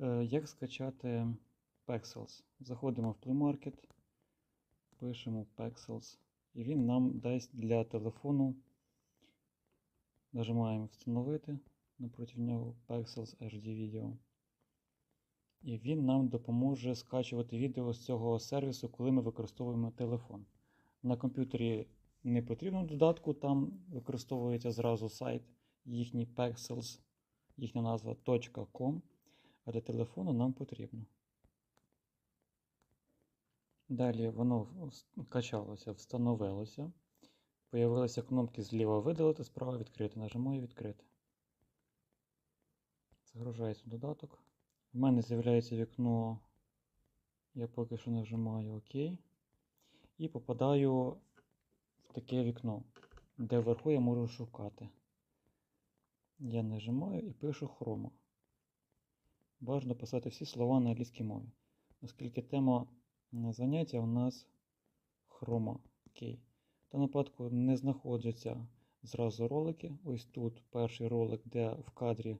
Е, Як скачати Pexels? Заходимо в Play Market, пишемо Pexels, і він нам дасть для телефону. Нажимаємо Встановити напроти нього Pexels HD Video. І він нам допоможе скачувати відео з цього сервісу, коли ми використовуємо телефон. На комп'ютері не потрібно додатку, там використовується зразу сайт їхній Pexels, їхня назва .com, а для телефону нам потрібно. Далі воно качалося, встановилося. Появилися кнопки зліва видалити, справа відкрити. Нажимаю відкрити. Загружається додаток. У мене з'являється вікно. Я поки що нажимаю ОК. І попадаю в таке вікно, де вверху я можу шукати. Я нажимаю і пишу хрома. Бажано писати всі слова на англійській мові. Оскільки тема заняття у нас хрома кей. В даному випадку не знаходяться зразу ролики. Ось тут перший ролик, де в кадрі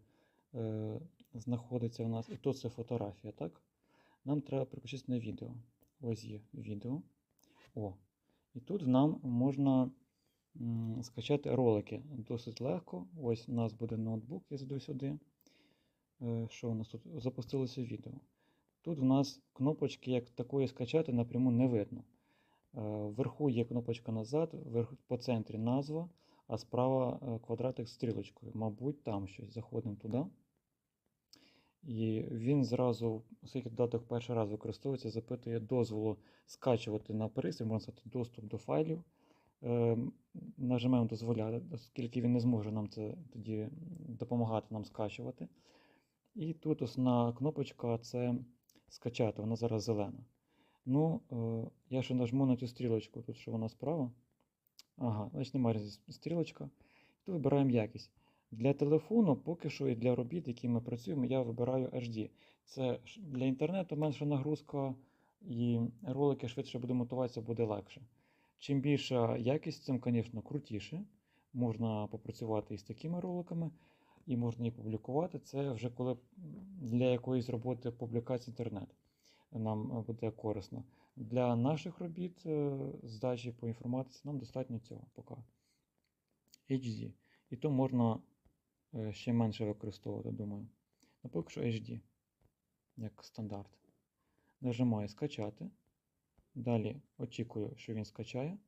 е, знаходиться у нас, і тут це фотографія, так? Нам треба переключитися на відео. Ось є відео. О. І тут нам можна скачати ролики досить легко. Ось у нас буде ноутбук, я заду сюди. Е, Що у нас тут? Запустилося відео. Тут у нас кнопочки, як такої скачати, напряму не видно. Е, Вверху є кнопочка назад, по центрі назва, а справа е, квадратик з стрілочкою. Мабуть, там щось. Заходимо туди. І він зразу, оскільки додаток перший раз використовується, запитує дозволу скачувати на пристрій, можна сказати, доступ до файлів. Нажимаємо дозволяти, оскільки він не зможе нам це тоді допомагати нам скачувати. І тут основна кнопочка це скачати, вона зараз зелена. Ну, е, я ще нажму на цю стрілочку, тут що вона справа. Ага, значить немає стрілочка. Тут вибираємо якість. Для телефону, поки що і для робіт, які ми працюємо, я вибираю HD. Це для інтернету менша нагрузка, і ролики швидше буде монтуватися, буде легше. Чим більша якість, тим, звісно, крутіше. Можна попрацювати із такими роликами, і можна їх публікувати. Це вже коли для якоїсь роботи публікації інтернет нам е, буде корисно. Для наших робіт е, здачі по інформатиці нам достатньо цього поки. HD. І то можна е, ще менше використовувати, думаю. Ну, поки що HD, як стандарт. Нажимаю скачати. Далі очікую, що він скачає.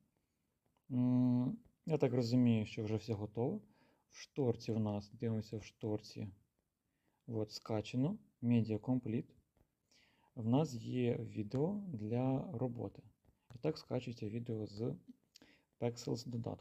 Я так розумію, що вже все готово. В шторці в нас, дивимося в шторці. От, скачено, Media Complete. В нас є відео для роботи. І так скачується відео з Pexels додатку.